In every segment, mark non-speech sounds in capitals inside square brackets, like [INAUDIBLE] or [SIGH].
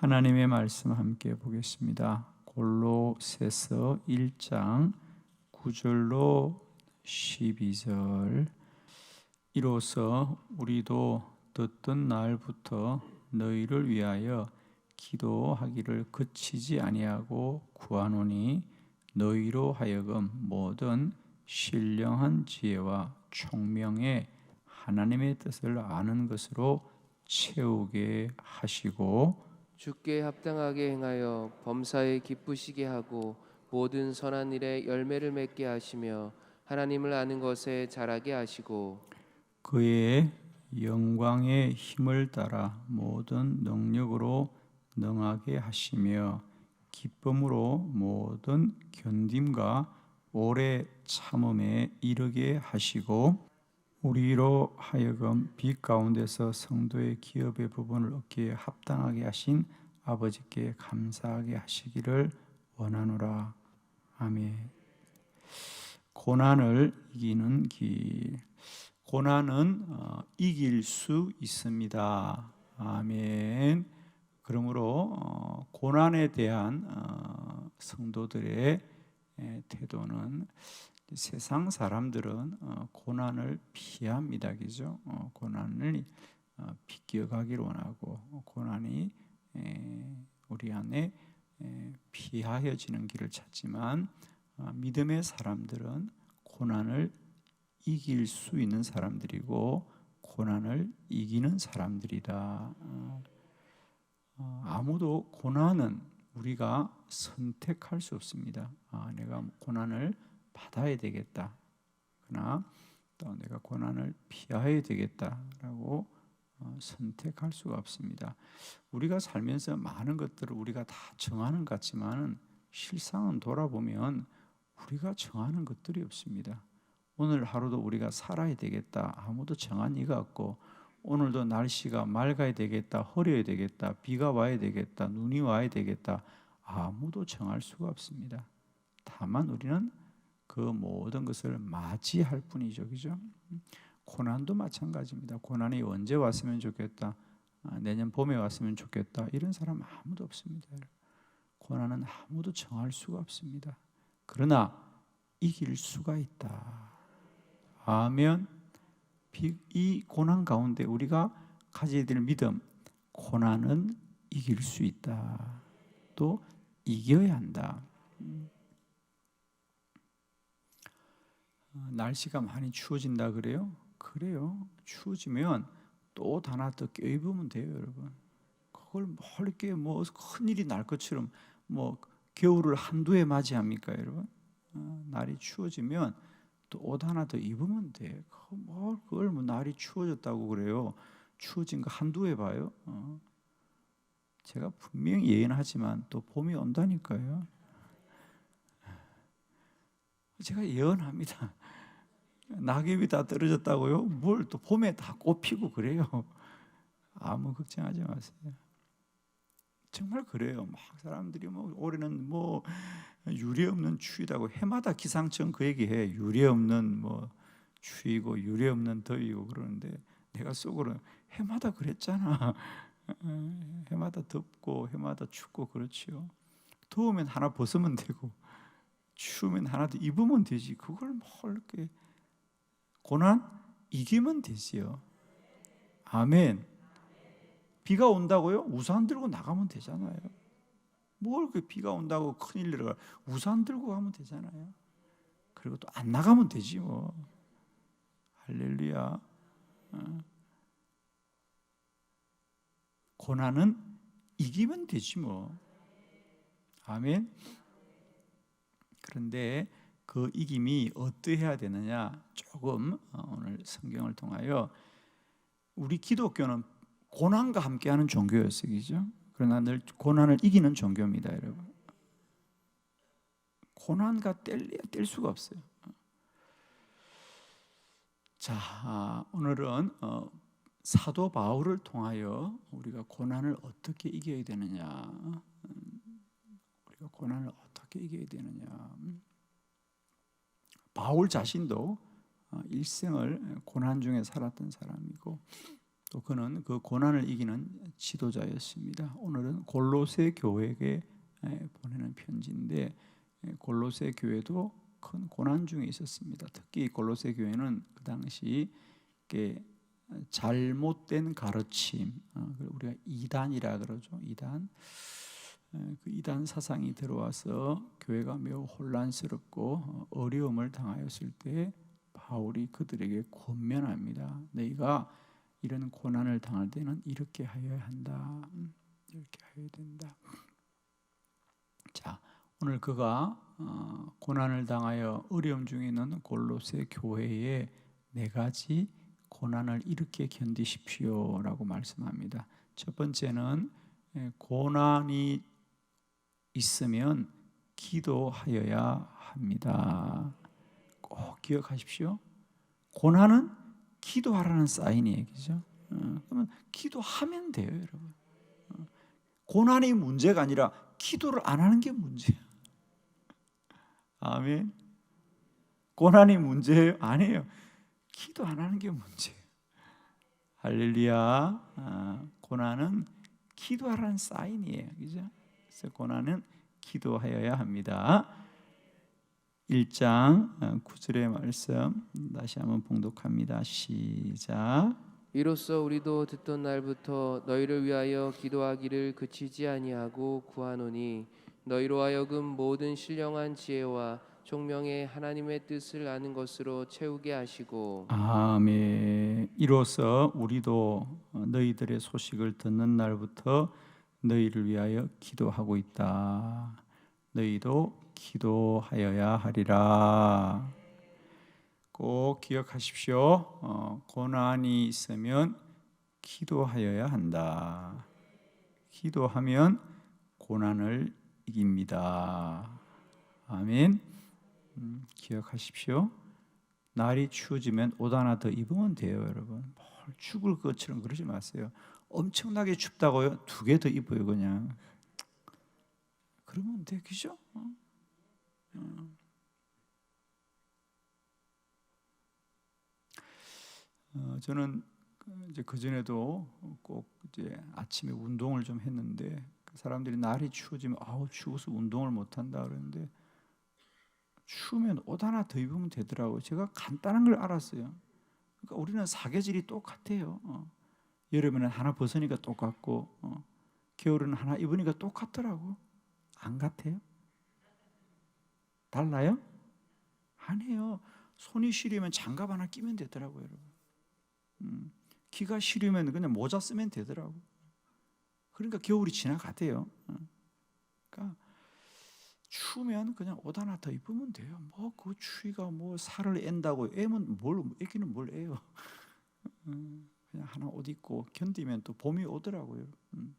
하나님의 말씀 함께 보겠습니다. 골로새서 1장 9절로 12절 이로써 우리도 듣던 날부터 너희를 위하여 기도하기를 그치지 아니하고 구하노니 너희로 하여금 모든 신령한 지혜와 총명의 하나님의 뜻을 아는 것으로 채우게 하시고 주께 합당하게 행하여 범사에 기쁘시게 하고 모든 선한 일에 열매를 맺게 하시며 하나님을 아는 것에 자라게 하시고 그의 영광의 힘을 따라 모든 능력으로 능하게 하시며 기쁨으로 모든 견딤과 오래 참음에 이르게 하시고 우리로 하여금 빛 가운데서 성도의 기업의 부분을 얻기에 합당하게 하신 아버지께 감사하게 하시기를 원하노라. 아멘. 고난을 이기는 길. 고난은 어, 이길 수 있습니다. 아멘. 그러므로 어, 고난에 대한 어, 성도들의 에, 태도는 세상 사람들은 어, 고난을 피합니다, 그죠? 어, 고난을 어, 비껴가기를 원하고 어, 고난이 에, 우리 안에 에, 피하여지는 길을 찾지만 어, 믿음의 사람들은 고난을 이길 수 있는 사람들이고 고난을 이기는 사람들이다. 아무도 고난은 우리가 선택할 수 없습니다. 아, 내가 고난을 받아야 되겠다. 그러나 또 내가 고난을 피해야 되겠다라고 어, 선택할 수가 없습니다. 우리가 살면서 많은 것들을 우리가 다 정하는 것 같지만 실상은 돌아보면 우리가 정하는 것들이 없습니다. 오늘 하루도 우리가 살아야 되겠다. 아무도 정한 이가 없고 오늘도 날씨가 맑아야 되겠다. 흐려야 되겠다. 비가 와야 되겠다. 눈이 와야 되겠다. 아무도 정할 수가 없습니다. 다만 우리는 그 모든 것을 맞이할 뿐이죠. 그죠? 고난도 마찬가지입니다. 고난이 언제 왔으면 좋겠다. 아, 내년 봄에 왔으면 좋겠다. 이런 사람 아무도 없습니다. 고난은 아무도 정할 수가 없습니다. 그러나 이길 수가 있다. 아멘. 비- 이 고난 가운데 우리가 가져야 될 믿음, 고난은 이길 수 있다. 또 이겨야 한다. 어, 날씨가 많이 추워진다 그래요? 그래요. 추워지면 또옷 하나 더 껴입으면 돼요, 여러분. 그걸 뭐 이렇게 뭐 큰일이 날 것처럼 뭐 겨울을 한두 해 맞이합니까, 여러분? 어, 날이 추워지면 또 옷 하나 더 입으면 돼. 그거 뭐 그걸 뭐 날이 추워졌다고 그래요. 추워진 거 한두 해 봐요. 어. 제가 분명히 예언하지만 또 봄이 온다니까요. 제가 예언합니다. 낙엽이 다 떨어졌다고요? 뭘 또 봄에 다 꽃피고 그래요. 아무 걱정하지 마세요. 정말 그래요. 막 사람들이 뭐 올해는 뭐 유례 없는 추위다고 해마다 기상청 그 얘기해. 유례 없는 뭐 추위고 유례 없는 더위고 그러는데 내가 속으로 해마다 그랬잖아. 해마다 덥고 해마다 춥고 그렇지요. 더우면 하나 벗으면 되고 추우면 하나 더 입으면 되지. 그걸 뭐 이렇게 고난 이기면 되지요. 아멘. 비가 온다고요? 우산 들고 나가면 되잖아요. 뭘 그 비가 온다고 큰일 일어가 우산 들고 가면 되잖아요. 그리고 또 안 나가면 되지 뭐. 할렐루야. 어. 고난은 이기면 되지 뭐. 아멘. 그런데 그 이김이 어떠해야 되느냐? 조금 어, 오늘 성경을 통하여 우리 기독교는 고난과 함께하는 종교였어요, 그죠? 그러나 늘 고난을 이기는 종교입니다, 여러분. 고난과 뗄래야 뗄 수가 없어요. 자, 아, 오늘은 어, 사도 바울을 통하여 우리가 고난을 어떻게 이겨야 되느냐, 음, 우리가 고난을 어떻게 이겨야 되느냐. 음. 바울 자신도 어, 일생을 고난 중에 살았던 사람이고 또 그는 그 고난을 이기는 지도자였습니다. 오늘은 골로새 교회에게 에, 보내는 편지인데 에, 골로새 교회도 큰 고난 중에 있었습니다. 특히 골로새 교회는 그 당시 잘못된 가르침, 어, 우리가 이단이라 그러죠. 이단. 에, 그 이단 사상이 들어와서 교회가 매우 혼란스럽고 어, 어려움을 당하였을 때 바울이 그들에게 권면합니다. 너희가 이런 고난을 당할 때는 이렇게 하여야 한다. 음, 이렇게 하여야 된다. 자, 오늘 그가 어, 고난을 당하여 어려움 중에 있는 골로새 교회에 네 가지 고난을 이렇게 견디십시오라고 말씀합니다. 첫 번째는 예, 고난이 있으면 기도하여야 합니다. 꼭 기억하십시오. 고난은 기도하라는 사인이에요, 그죠? 어, 그러면 기도하면 돼요, 여러분. 어, 고난이 문제가 아니라 기도를 안 하는 게 문제예요. 아멘. 고난이 문제예요? 아니에요. 기도 안 하는 게 문제예요. 할렐루야. 아, 고난은 기도하라는 사인이에요, 그죠? 그래서 고난은 기도하여야 합니다. 1장 9절의 말씀 다시 한번 봉독합니다. 시작. 이로써 우리도 듣던 날부터 너희를 위하여 기도하기를 그치지 아니하고 구하노니 너희로 하여금 모든 신령한 지혜와 총명의 하나님의 뜻을 아는 것으로 채우게 하시고 아멘. 이로써 우리도 너희들의 소식을 듣는 날부터 너희를 위하여 기도하고 있다. 너희도 기도하여야 하리라. 꼭 기억하십시오. 어, 고난이 있으면 기도하여야 한다. 기도하면 고난을 이깁니다. 아멘. 음, 기억하십시오. 날이 추워지면 옷 하나 더 입으면 돼요, 여러분. 뭘 죽을 것처럼 그러지 마세요. 엄청나게 춥다고요? 두 개 더 입어요, 그냥. 그러면 돼, 그죠? 어? 어. 어, 저는 그 이제 그 전에도 꼭 이제 아침에 운동을 좀 했는데 그 사람들이 날이 추워지면 아우 추워서 운동을 못 한다 그러는데 추우면 옷 하나 더 입으면 되더라고요. 제가 간단한 걸 알았어요. 그러니까 우리는 사계절이 똑같아요. 어. 여름에는 하나 벗으니까 똑같고 어. 겨울에는 하나 입으니까 똑같더라고. 안 같아요? 달라요? 아니에요. 손이 시리면 장갑 하나 끼면 되더라고요, 여러분. 음, 귀가 시리면 그냥 모자 쓰면 되더라고. 그러니까 겨울이 지나가대요. 어. 그러니까 추우면 그냥 옷 하나 더 입으면 돼요. 뭐 그 추위가 뭐 살을 앤다고 애면 뭘 애기는 뭘 애요. [LAUGHS] 음, 그냥 하나 옷 입고 견디면 또 봄이 오더라고요. 음.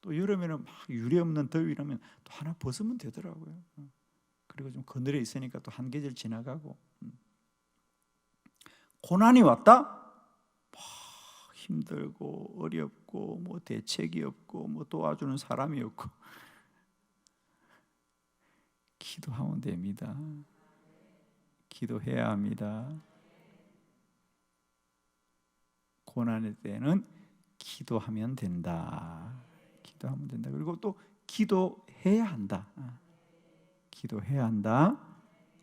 또 여름에는 막 유리 없는 더위라면 또 하나 벗으면 되더라고요. 어. 그리고 좀 그늘에 있으니까 또 한 계절 지나가고. 음. 고난이 왔다? 막 힘들고 어렵고 뭐 대책이 없고 뭐 도와주는 사람이 없고 [LAUGHS] 기도하면 됩니다. 기도해야 합니다. 고난의 때는 기도하면 된다. 기도하면 된다. 그리고 또 기도해야 한다. 아, 기도해야 한다.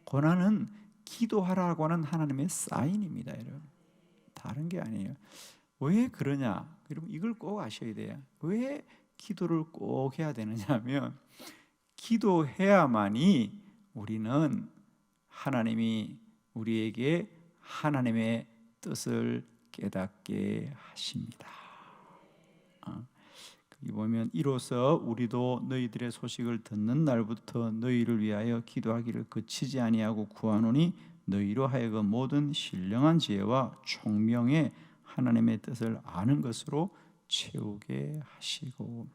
고난은 기도하라고 하는 하나님의 사인입니다, 여러분. 다른 게 아니에요. 왜 그러냐? 여러분 이걸 꼭 아셔야 돼요. 왜 기도를 꼭 해야 되느냐면 기도해야만이 우리는 하나님이 우리에게 하나님의 뜻을 깨닫게 하십니다. 어, 여기 보면 이로써 우리도 너희들의 소식을 듣는 날부터 너희를 위하여 기도하기를 그치지 아니하고 구하노니 너희로 하여금 모든 신령한 지혜와 총명의 하나님의 뜻을 아는 것으로 채우게 하시고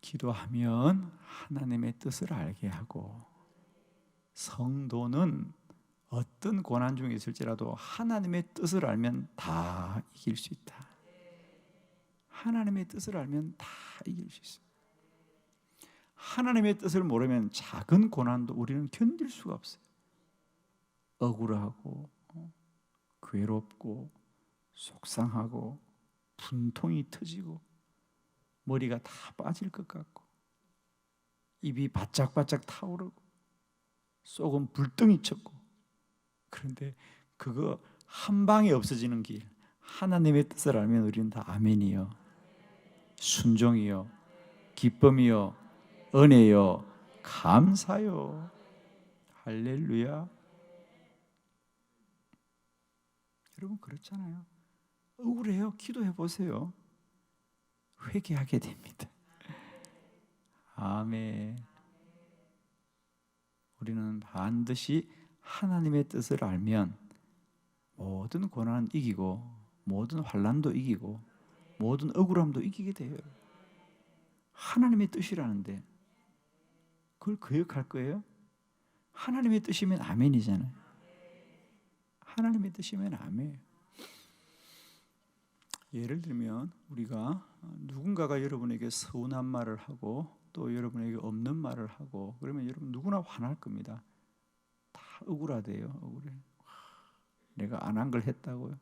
기도하면 하나님의 뜻을 알게 하고 성도는 어떤 고난 중에 있을지라도 하나님의 뜻을 알면 다 이길 수 있다. 하나님의 뜻을 알면 다 이길 수 있어. 하나님의 뜻을 모르면 작은 고난도 우리는 견딜 수가 없어요. 억울하고 어, 괴롭고 속상하고 분통이 터지고 머리가 다 빠질 것 같고 입이 바짝바짝 타오르고 속은 불덩이 쳤고 그런데 그거 한 방에 없어지는 길. 하나님의 뜻을 알면 우리는 다 아멘이요. 순종이요. 기쁨이요. 은혜요. 감사요. 할렐루야. 여러분 그렇잖아요. 억울해요. 기도해 보세요. 회개하게 됩니다. 아멘. 우리는 반드시 하나님의 뜻을 알면 모든 고난은 이기고 모든 환란도 이기고 모든 억울함도 이기게 돼요. 하나님의 뜻이라는데 그걸 거역할 거예요? 하나님의 뜻이면 아멘이잖아요. 하나님의 뜻이면 아멘. 예를 들면 우리가 누군가가 여러분에게 서운한 말을 하고 또 여러분에게 없는 말을 하고 그러면 여러분 누구나 화날 겁니다. 다 억울하대요. 억울해. 내가 안 한 걸 했다고요.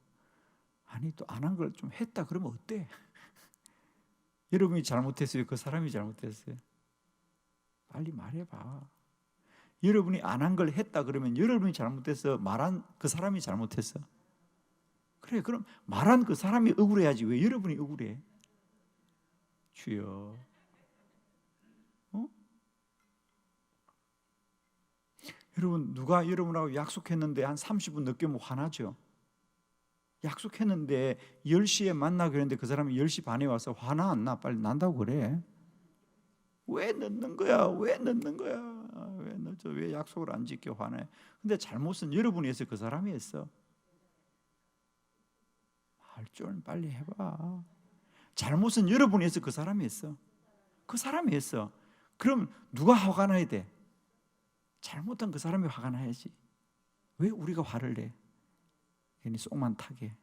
아니 또 안 한 걸 좀 했다 그러면 어때? [LAUGHS] 여러분이 잘못했어요. 그 사람이 잘못했어요. 빨리 말해봐. 여러분이 안 한 걸 했다 그러면 여러분이 잘못해서 말한 그 사람이 잘못했어. 그래 그럼 말한 그 사람이 억울해야지 왜 여러분이 억울해? 주여. 어? 여러분 누가 여러분하고 약속했는데 한 30분 늦게 오면 화나죠? 약속했는데 10시에 만나기로 했는데 그 사람이 10시 반에 와서 화나 안 나? 빨리 난다고 그래. 왜 늦는 거야? 왜 늦는 거야? 왜 늦어? 왜 약속을 안 지켜 화내? 근데 잘못은 여러분이 해서 그 사람이 했어. 말좀 빨리 해봐. 잘못은 여러분이 해서 그 사람이 했어. 그 사람이 했어. 그럼 누가 화가 나야 돼? 잘못한 그 사람이 화가 나야지. 왜 우리가 화를 내? 괜히 속만 타게.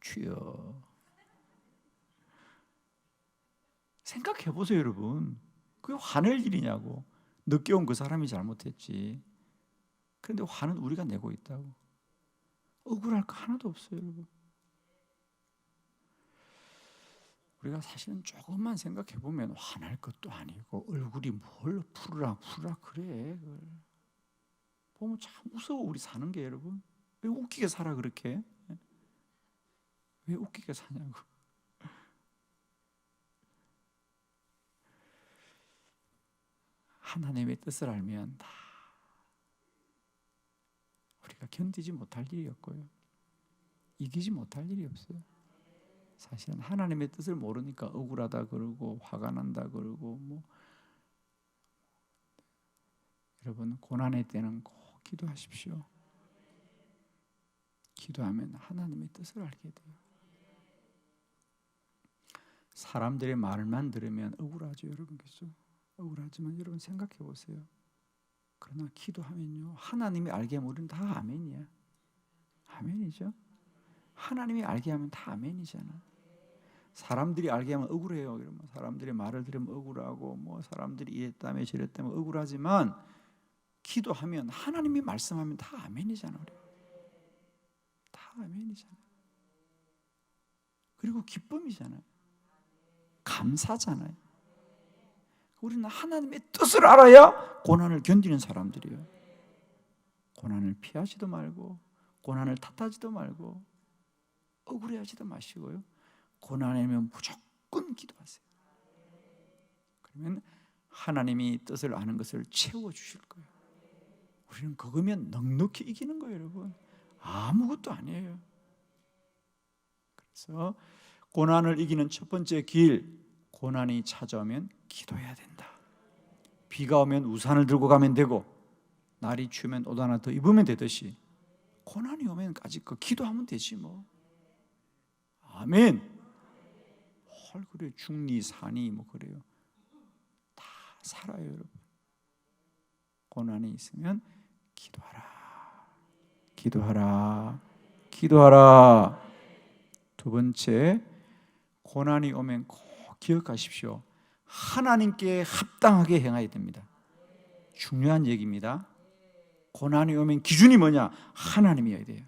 주여. 생각해 보세요, 여러분. 그게 화낼 일이냐고. 늦게 온 그 사람이 잘못했지. 그런데 화는 우리가 내고 있다고. 억울할 거 하나도 없어요, 여러분. 우리가 사실은 조금만 생각해 보면 화날 것도 아니고 얼굴이 뭘 푸르락 푸르락 그래. 그걸. 보면 참 무서워 우리 사는 게 여러분. 왜 웃기게 살아 그렇게? 왜 웃기게 사냐고. 하나님의 뜻을 알면 다 우리가 견디지 못할 일이 없고요. 이기지 못할 일이 없어요. 사실은 하나님의 뜻을 모르니까 억울하다 그러고 화가 난다 그러고 뭐 여러분 고난의 때는 꼭 기도하십시오. 기도하면 하나님의 뜻을 알게 돼요. 사람들의 말만 들으면 억울하죠, 여러분 그죠? 억울하지만 여러분 생각해 보세요. 그러나 기도하면요 하나님이 알게 우리는 다 아멘이야. 아멘이죠. 하나님이 알게 하면 다 아멘이잖아. 사람들이 알게 하면 억울해요. 그러면 사람들의 말을 들으면 억울하고 뭐 사람들이 이랬다며 저랬다며 억울하지만 기도하면 하나님이 말씀하면 다 아멘이잖아. 우리. 다 아멘이잖아. 그리고 기쁨이잖아요. 감사잖아요. 우리는 하나님의 뜻을 알아야 고난을 견디는 사람들이에요. 고난을 피하지도 말고 고난을 탓하지도 말고 억울해하지도 마시고요. 고난이면 무조건 기도하세요. 그러면 하나님이 뜻을 아는 것을 채워 주실 거예요. 우리는 그거면 넉넉히 이기는 거예요, 여러분. 아무것도 아니에요. 그래서 고난을 이기는 첫 번째 길, 고난이 찾아오면 기도해야 된다. 비가 오면 우산을 들고 가면 되고, 날이 추우면 옷 하나 더 입으면 되듯이, 고난이 오면까지 그 기도하면 되지 뭐. 아멘. 헐 그래 중리 산이 뭐 그래요. 다 살아요 여러분. 고난이 있으면 기도하라. 기도하라. 기도하라. 두 번째 고난이 오면 꼭 기억하십시오. 하나님께 합당하게 행해야 됩니다. 중요한 얘기입니다. 고난이 오면 기준이 뭐냐? 하나님이어야 돼요.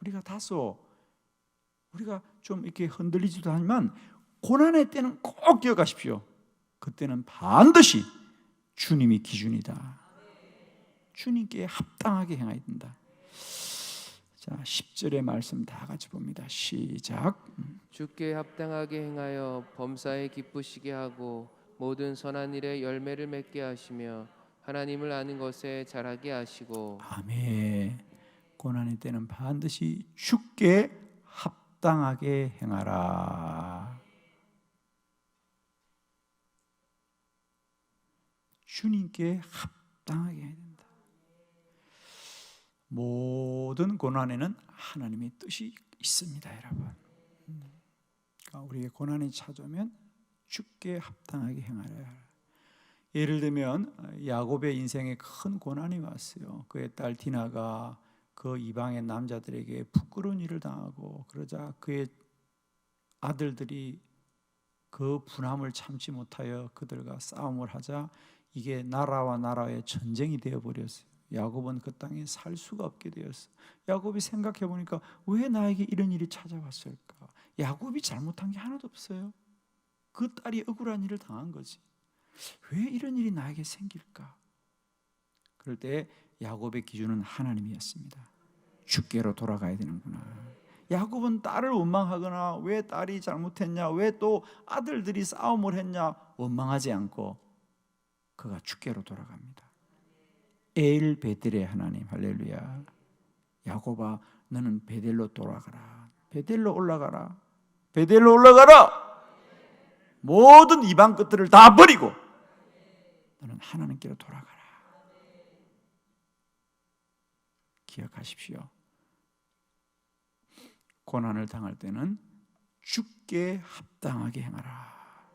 우리가 다소 우리가 좀 이렇게 흔들리지도 하지만 고난의 때는 꼭 기억하십시오. 그때는 반드시 주님이 기준이다. 주님께 합당하게 행해야 된다. 자, 10절의 말씀 다 같이 봅니다. 시작. 주께 합당하게 행하여 범사에 기쁘시게 하고 모든 선한 일에 열매를 맺게 하시며 하나님을 아는 것에 잘하게 하시고 아멘. 고난의 때는 반드시 주께 합당하게 행하라. 주님께 합당하게 해야 된다. 모든 고난에는 하나님의 뜻이 있습니다, 여러분. 음. 그러니까 우리의 고난이 찾아오면 주께 합당하게 행하라. 예를 들면 야곱의 인생에 큰 고난이 왔어요. 그의 딸 디나가 그 이방의 남자들에게 부끄러운 일을 당하고 그러자 그의 아들들이 그 분함을 참지 못하여 그들과 싸움을 하자 이게 나라와 나라의 전쟁이 되어 버렸어요. 야곱은 그 땅에 살 수가 없게 되었어. 야곱이 생각해 보니까 왜 나에게 이런 일이 찾아왔을까? 야곱이 잘못한 게 하나도 없어요. 그 딸이 억울한 일을 당한 거지. 왜 이런 일이 나에게 생길까? 그럴 때 야곱의 기준은 하나님이었습니다. 주께로 돌아가야 되는구나. 야곱은 딸을 원망하거나 왜 딸이 잘못했냐, 왜 또 아들들이 싸움을 했냐 원망하지 않고 그가 주께로 돌아갑니다. 에일 베델의 하나님 할렐루야. 야곱아 너는 베델로 돌아가라. 베델로 올라가라. 베델로 올라가라. 모든 이방 것들을 다 버리고 너는 하나님께로 돌아가라. 기억하십시오. 고난을 당할 때는 주께 합당하게 행하라.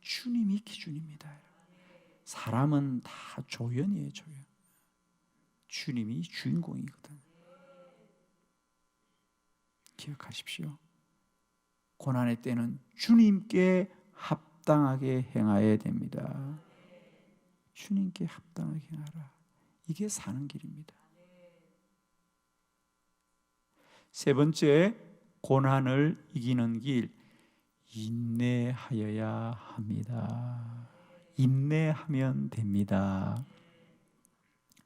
주님이 기준입니다. 사람은 다 조연이에요, 조연. 주님이 주인공이거든. 기억하십시오. 고난의 때는 주님께 합당하게 행하여야 됩니다. 주님께 합당하게 행하라. 이게 사는 길입니다. 세 번째, 고난을 이기는 길, 인내하여야 합니다. 인내하면 됩니다.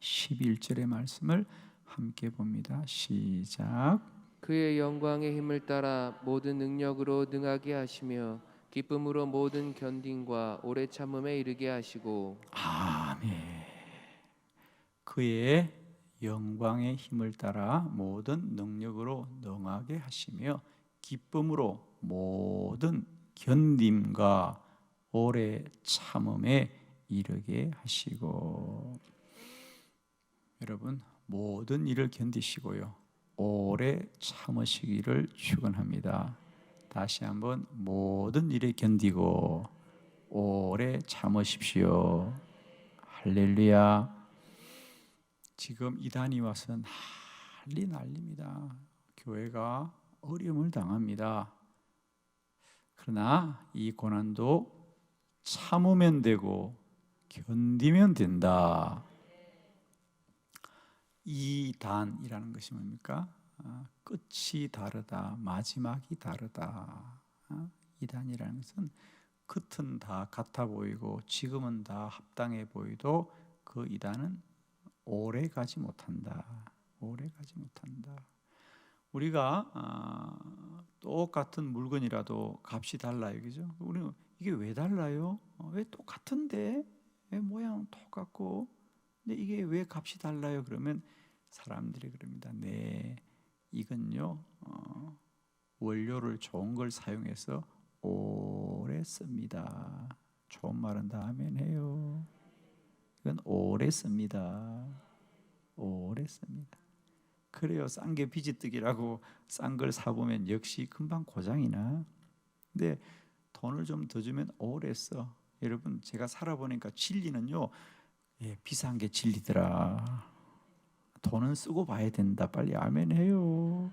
11절의 말씀을 함께 봅니다. 시작. 그의 영광의 힘을 따라 모든 능력으로 능하게 하시며 기쁨으로 모든 견딘과 오래 참음에 이르게 하시고 아멘. 그의 영광의 힘을 따라 모든 능력으로 능하게 하시며 기쁨으로 모든 견딤과 오래 참음에 이르게 하시고 여러분 모든 일을 견디시고요 오래 참으시기를 축원합니다. 다시 한번 모든 일에 견디고 오래 참으십시오. 할렐루야. 지금 이단이 와서 난리 난립니다. 교회가 어려움을 당합니다. 그러나 이 고난도 참으면 되고 견디면 된다. 이단이라는 것이 뭡니까? 아, 끝이 다르다, 마지막이 다르다. 아, 이단이라는 것은 끝은 다 같아 보이고 지금은 다 합당해 보이도 그 이단은 오래 가지 못한다. 오래 가지 못한다. 우리가 아, 똑같은 물건이라도 값이 달라요, 그죠? 우리는 이게 왜 달라요? 어, 왜 똑같은데 왜 모양 똑같고 근데 이게 왜 값이 달라요? 그러면 사람들이 그럽니다. 네, 이건요 어, 원료를 좋은 걸 사용해서 오래 씁니다. 좋은 말은 다음엔 해요. 이건 오래 씁니다. 오래 씁니다. 그래요. 싼 게 비지뜨기라고 싼 걸 사보면 역시 금방 고장이나. 근데 돈을 좀 더 주면 오래 써. 여러분 제가 살아보니까 진리는요. 예, 비싼 게 진리더라. 돈은 쓰고 봐야 된다. 빨리 아멘 해요.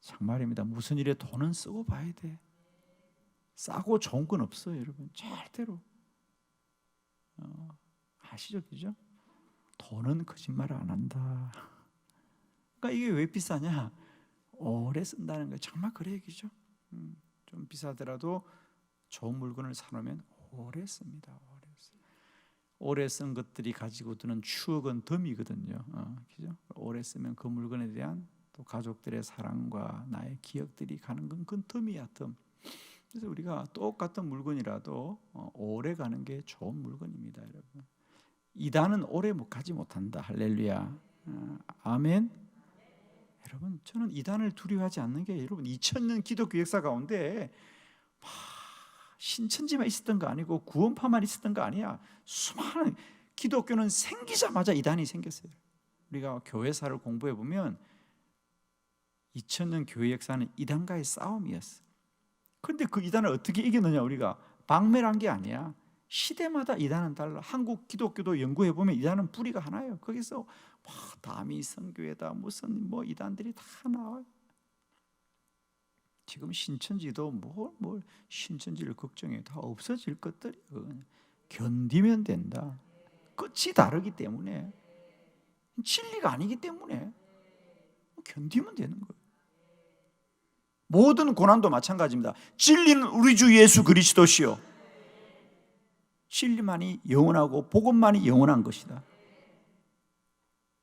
정말입니다. 무슨 일에 돈은 쓰고 봐야 돼. 싸고 좋은 건 없어요, 여러분. 절대로. 어, 아시죠, 그죠? 돈은 거짓말 안 한다. 그러니까 이게 왜 비싸냐? 오래 쓴다는 거예요. 정말 그래 얘기죠. 음, 좀 비싸더라도 좋은 물건을 사놓으면 오래 씁니다. 오래 씁. 오래 쓴 것들이 가지고 두는 추억은 덤이거든요. 어, 그죠? 오래 쓰면 그 물건에 대한 또 가족들의 사랑과 나의 기억들이 가는 건 그건 덤이야 덤. 그래서 우리가 똑같은 물건이라도 어, 오래 가는 게 좋은 물건입니다, 여러분. 이단은 오래 못 가지 못한다. 할렐루야. 어, 아멘. 여러분, 저는 이단을 두려워하지 않는 게 여러분 2000년 기독교 역사 가운데 막 신천지만 있었던 거 아니고 구원파만 있었던 거 아니야. 수많은 기독교는 생기자마자 이단이 생겼어요. 우리가 교회사를 공부해 보면 2000년 교회 역사는 이단과의 싸움이었어. 그런데 그 이단을 어떻게 이겼느냐 우리가 박멸한 게 아니야. 시대마다 이단은 달라. 한국 기독교도 연구해 보면 이단은 뿌리가 하나예요. 거기서 막 다미 선교회다 무슨 뭐 이단들이 다 나와요. 지금 신천지도 뭘, 뭘 신천지를 걱정해 다 없어질 것들이 견디면 된다. 끝이 다르기 때문에 진리가 아니기 때문에 견디면 되는 거예요. 모든 고난도 마찬가지입니다. 진리는 우리 주 예수 그리스도시요. 진리만이 영원하고 복음만이 영원한 것이다.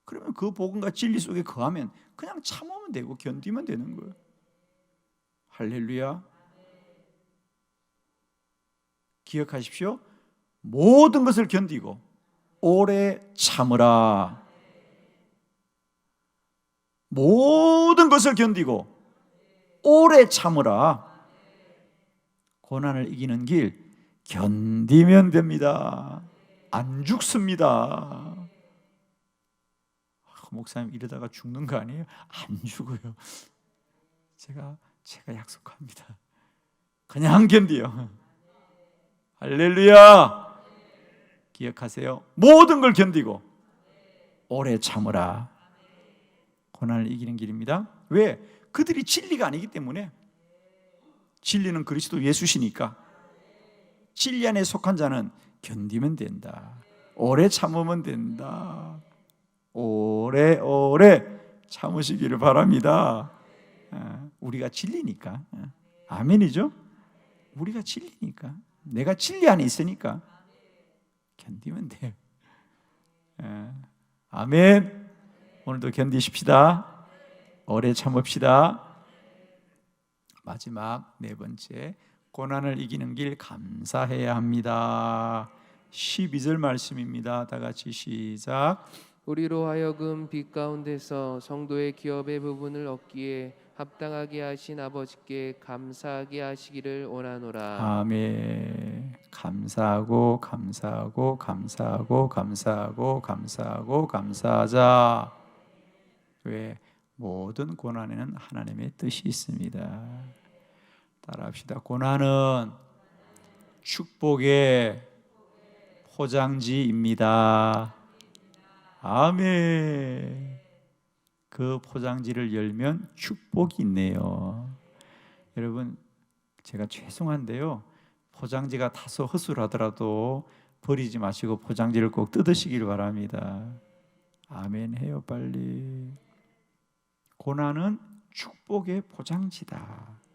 그러면 그 복음과 진리 속에 거하면 그냥 참으면 되고 견디면 되는 거예요. 할렐루야. 기억하십시오. 모든 것을 견디고 오래 참으라. 모든 것을 견디고 오래 참으라. 고난을 이기는 길 견디면 됩니다. 안 죽습니다. 아, 목사님 이러다가 죽는 거 아니에요? 안 죽어요. 제가 제가 약속합니다. 그냥 견디요. 할렐루야. 기억하세요. 모든 걸 견디고 오래 참으라. 고난을 이기는 길입니다. 왜? 그들이 진리가 아니기 때문에 진리는 그리스도 예수시니까 진리 안에 속한 자는 견디면 된다. 오래 참으면 된다. 오래 오래 참으시기를 바랍니다. 어, 우리가 진리니까 어, 아멘이죠. 우리가 진리니까 내가 진리 안에 있으니까 견디면 돼요. 어, 아멘. 오늘도 견디십시다. 오래 참읍시다. 마지막 네 번째 고난을 이기는 길 감사해야 합니다. 12절 말씀입니다. 다 같이 시작. 우리로 하여금 빛 가운데서 성도의 기업의 부분을 얻기에 합당하게 하신 아버지께 감사하게 하시기를 원하노라. 아멘. 감사하고 감사하고 감사하고 감사하고 감사하고 감사하자. 왜 모든 고난에는 하나님의 뜻이 있습니다. 따라합시다. 고난은 축복의 포장지입니다. 아멘. 그 포장지를 열면 축복이 있네요. 여러분, 제가 죄송한데요. 포장지가 다소 허술하더라도 버리지 마시고 포장지를 꼭 뜯으시길 바랍니다. 아멘 해요, 빨리. 고난은 축복의 포장지다.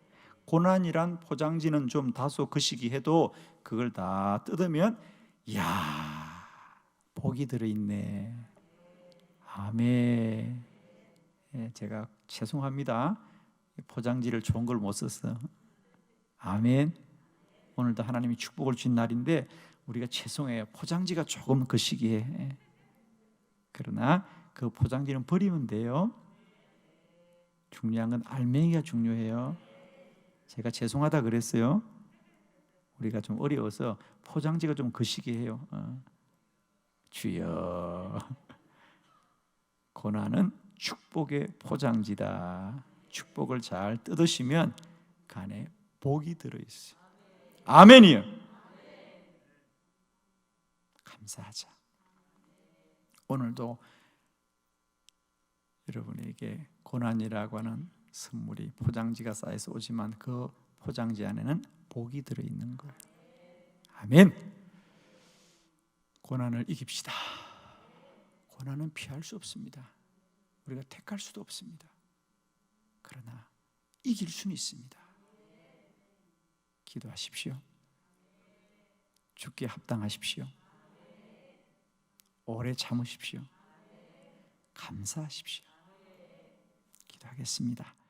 고난이란 포장지는 좀 다소 거시기해도 그걸 다 뜯으면 야 복이 들어있네. 아멘. 예, 제가 죄송합니다. 포장지를 좋은 걸 못 썼어. 아멘. 오늘도 하나님이 축복을 준 날인데 우리가 죄송해요. 포장지가 조금 거시기해. 예. 그러나 그 포장지는 버리면 돼요. 중요한 건 알맹이가 중요해요. 제가 죄송하다 그랬어요. 우리가 좀 어려워서 포장지가 좀 거시기 해요. 어. 주여. 고난은 축복의 포장지다. 축복을 잘 뜯으시면 그 안에 복이 들어 있어요. 아멘이요. 감사하자. 오늘도 여러분에게 고난이라고 하는 선물이 포장지가 쌓여서 오지만 그 포장지 안에는 복이 들어 있는 거예요. 아멘. 고난을 이깁시다. 고난은 피할 수 없습니다. 우리가 택할 수도 없습니다. 그러나 이길 수는 있습니다. 기도하십시오. 죽게 합당하십시오. 오래 참으십시오. 감사하십시오. 기도하겠습니다.